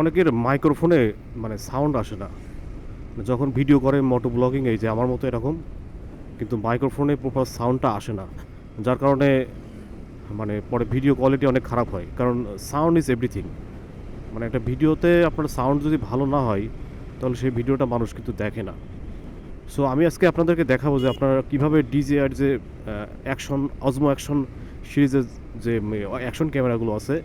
অনেকের মাইক্রোফোনে মানে সাউন্ড আসে না। যখন ভিডিও করে মোটো ব্লগিং, এই যে আমার মতো এরকম, কিন্তু মাইক্রোফোনে প্রপার সাউন্ডটা আসে না। যার কারণে মানে পরে ভিডিও কোয়ালিটি অনেক খারাপ হয়। কারণ সাউন্ড ইজ এভরিথিং মানে একটা ভিডিওতে আপনার সাউন্ড যদি ভালো না হয়, তাহলে সেই ভিডিওটা মানুষ কিন্তু দেখে না। সো আমি আজকে আপনাদেরকে দেখাবো যে আপনারা কীভাবে ডিজে আর যে অ্যাকশন অজমো অ্যাকশন সিরিজের যে অ্যাকশন ক্যামেরাগুলো আছে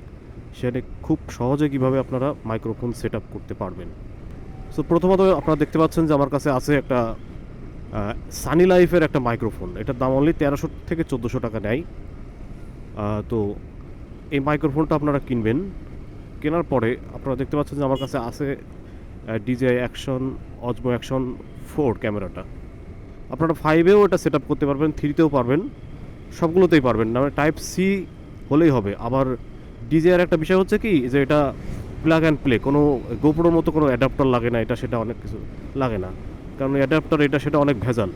সেখানে খুব সহজে কীভাবে আপনারা মাইক্রোফোন সেট করতে পারবেন। সো প্রথমত আপনারা দেখতে পাচ্ছেন যে আমার কাছে আছে একটা সানি লাইফের একটা মাইক্রোফোন এটার দাম অনলি তেরোশো থেকে চোদ্দোশো টাকা নেয়। তো এই মাইক্রোফোনটা আপনারা কিনবেন। কেনার পরে আপনারা দেখতে পাচ্ছেন যে আমার কাছে আছে DJ action Osmo action four ক্যামেরাটা। আপনারা ফাইভেও এটা সেট করতে পারবেন থ্রিতেও পারবেন, সবগুলোতেই পারবেন। না টাইপ সি হলেই হবে। আবার ডিজের একটা বিষয় হচ্ছে কি, যে এটা প্লাগ অ্যান্ড প্লে কোনো গোপুরের মতো কোনো অ্যাডাপ্টার লাগে না, এটা সেটা অনেক কিছু লাগে না। কারণ অ্যাডাপ্টার এটা সেটা অনেক ভেজাল।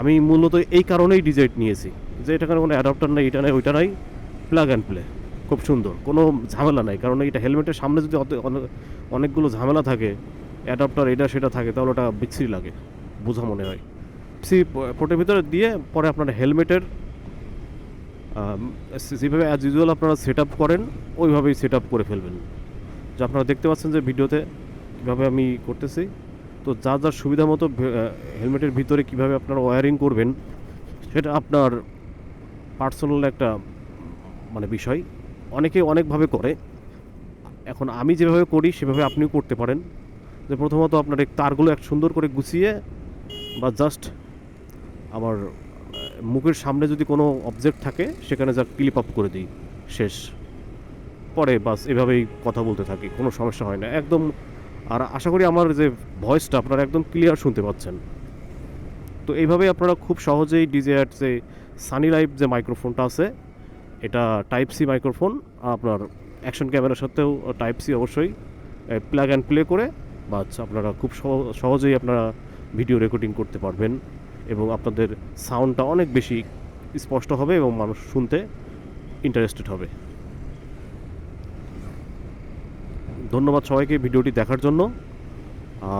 আমি মূলত এই কারণেই ডিজাইট নিয়েছি, যে এটা কারণে কোনো অ্যাডাপ্টার নেই, এটা নেই, ওইটা নাই প্লাগ অ্যান্ড প্লে খুব সুন্দর, কোনো ঝামেলা নাই। কারণ এটা হেলমেটের সামনে যদি অনেকগুলো ঝামেলা থাকে অ্যাডাপ্টার এটা সেটা থাকে, তাহলে ওটা বিচ্ছিরি লাগে, বোঝা মনে হয়। সি পোর্টের ভিতরে দিয়ে পরে আপনার হেলমেটের যেভাবে অ্যাজ ইউজুয়াল আপনারা সেট আপ করেন, ওইভাবেই সেট আপ করে ফেলবেন। যে আপনারা দেখতে পাচ্ছেন যে ভিডিওতে কীভাবে আমি করতেছি। তো যা যার সুবিধা মতো হেলমেটের ভিতরে কীভাবে আপনারা ওয়ারিং করবেন, সেটা আপনার পার্সোনাল একটা মানে বিষয়। অনেকে অনেকভাবে করে। এখন আমি যেভাবে করি, সেভাবে আপনিও করতে পারেন। যে প্রথমত আপনার এই তারগুলো এক সুন্দর করে গুছিয়ে বা জাস্ট আমার মুখের সামনে যদি কোনো অবজেক্ট থাকে, সেখানে যা ক্লিপ আপ করে দিই, শেষ। পরে বাস এভাবেই কথা বলতে থাকি, কোনো সমস্যা হয় না। একদম, আর আশা করি আমার যে ভয়েসটা আপনারা একদম ক্লিয়ার শুনতে পাচ্ছেন। তো এইভাবেই আপনারা খুব সহজেই ডিজেয়ার যে সানি লাইফ যে মাইক্রোফোনটা আছে, এটা টাইপ সি মাইক্রোফোন আপনার অ্যাকশন ক্যামেরার সাথেও টাইপ সি অবশ্যই প্লাগ অ্যান্ড প্লে করে, বাস আপনারা খুব সহ- সহজেই আপনারা ভিডিও রেকর্ডিং করতে পারবেন। এবং আপনাদের সাউন্ডটা অনেক বেশি স্পষ্ট হবে এবং মানুষ শুনতে ইন্টারেস্টেড হবে। ধন্যবাদ সবাইকে ভিডিওটি দেখার জন্য।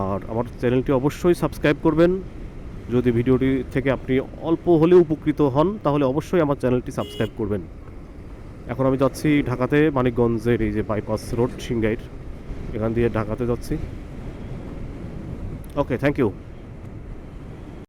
আর আমার চ্যানেলটি অবশ্যই সাবস্ক্রাইব করবেন। যদি ভিডিওটি থেকে আপনি অল্প হলেও উপকৃত হন, তাহলে অবশ্যই আমার চ্যানেলটি সাবস্ক্রাইব করবেন। এখন আমি যাচ্ছি ঢাকাতে মানিকগঞ্জের এই যে বাইপাস রোড সিংগাইর। এখান দিয়ে ঢাকাতে যাচ্ছি। Okay thank you